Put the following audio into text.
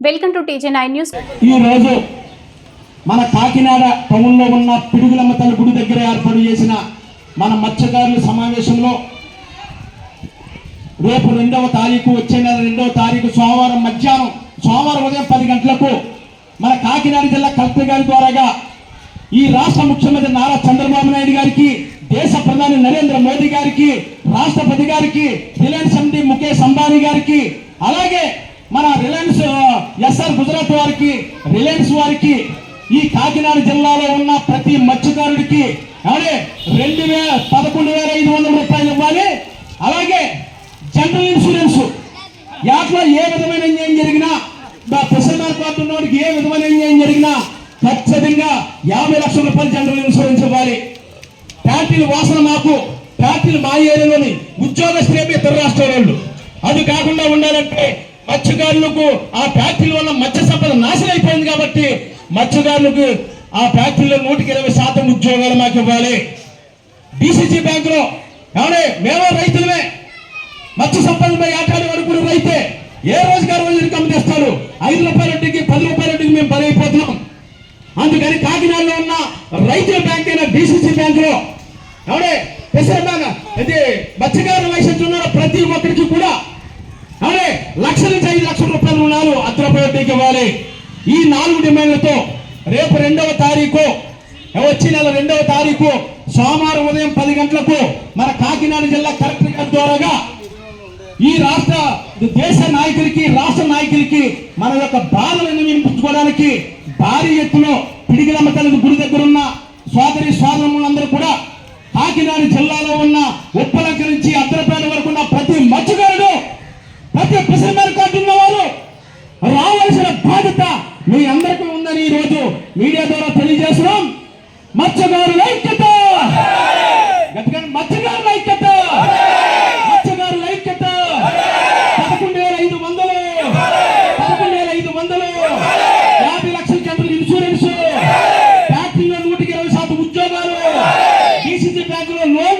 Welcome to TG nine news ఈ రోజు మన కాకినాడ టౌన్లో ఉన్న పిడుగులమ్మ తల్లి గుడి దగ్గర ఏర్పాటు చేసిన మన మత్స్యకారుల సమావేశంలో రేపు రెండవ తారీఖు వచ్చే నెల రెండవ తారీఖు సోమవారం మధ్యాహ్నం. సోమవారం ఉదయం పది గంటలకు మన కాకినాడ జిల్లా కలెక్టర్ గారి ద్వారాగా ఈ రాష్ట్ర ముఖ్యమంత్రి నారా చంద్రబాబు నాయుడు గారికి దేశ ప్రధాని నరేంద్ర మోదీ గారికి రాష్ట్రపతి గారికి రిలయన్స్ ఎండి ముఖేష్ అంబానీ గారికి అలాగే మన రిలయన్స్ ఎస్ఆర్ గుజరాత్ వారికి రిలయన్స్ వారికి ఈ కాకినాడ జిల్లాలో ఉన్న ప్రతి మత్స్యకారుడికి అదే రెండు వేల పదకొండు వేల ఐదు వందల రూపాయలు ఇవ్వాలి అలాగే జనరల్ ఇన్సూరెన్స్ యాట్లో ఏ విధమైన అన్యాయం జరిగినా మా ఫిషర్మ్యాన్ కార్డు ఉన్నవాడికి ఏ విధమైన అన్యాయం జరిగినా ఖచ్చితంగా యాభై లక్షల రూపాయలు జనరల్ ఇన్సూరెన్స్ ఇవ్వాలి. ఫ్యాక్టరీల వాసన మాకు ఫ్యాక్టరీలు మా ఏరియాలోని ఉద్యోగస్తులేమి ఇతర రాష్ట్రాల వాళ్ళు. అది కాకుండా ఉండాలంటే మత్స్యకారులకు ఆ ఫ్యాక్టరీల వల్ల మత్స్య సంపద నాశనం అయిపోయింది కాబట్టి మత్స్యకారులకు ఆ ఫ్యాక్టరీలో నూటికి ఇరవై శాతం ఉద్యోగాలు మాకు ఇవ్వాలి. డిసిసి బ్యాంకులో ఏమన్నా మేము రైతులు మత్స్య సంపదపై ఆటాడే వాడు కూడా రైతే. ఏ రోజుగారు రోజు ఇన్కమ్ తెస్తారు? ఐదు రూపాయల వడ్డీకి పది రూపాయల వడ్డీకి మేము బలైపోతున్నాం. అందుకని కాకినాడలో ఉన్న రైతుల బ్యాంక్ అయిన డిసిసి బ్యాంకులో ఎవడే? పెసర బ్యాంక్. ఇది మత్స్యకారుల లైసెన్స్ ఉన్న ప్రతి ఒక్కరికి కూడా అవునే లక్ష నుంచి ఐదు లక్షల రూపాయలు రుణాలు అర్ధ వడ్డీకి ఇవ్వాలి. ఈ నాలుగు డిమాండ్లతో రేపు రెండవ తారీఖు వచ్చే నెల రెండవ తారీఖు సోమవారం ఉదయం పది గంటలకు మన కాకినాడ జిల్లా కలెక్టర్ గారి ద్వారాగా ఈ రాష్ట్ర దేశ నాయకులకి రాష్ట్ర నాయకులకి మన యొక్క బాధలను వినిపించుకోవడానికి భారీ ఎత్తులో పిడిగిలమ్మ తల్లి గుడి దగ్గర ఉన్న సోదరి సోదరులందరూ కూడా కాకినాడ జిల్లాలో ఉన్న ఉప్పలంక నుంచి అద్దరపేట వరకు ఉన్న ప్రతి మత్స్యకారుడు ప్రతి ఫిషర్మెన్ కార్డు వారు రావాల్సిన బాధ్యత మీ అందరికీ ఉందని ఈ రోజు మీడియా ద్వారా తెలియజేస్తున్నాం. మత్స్యకారులు সিসিটি ব্যাংকগুলো লোন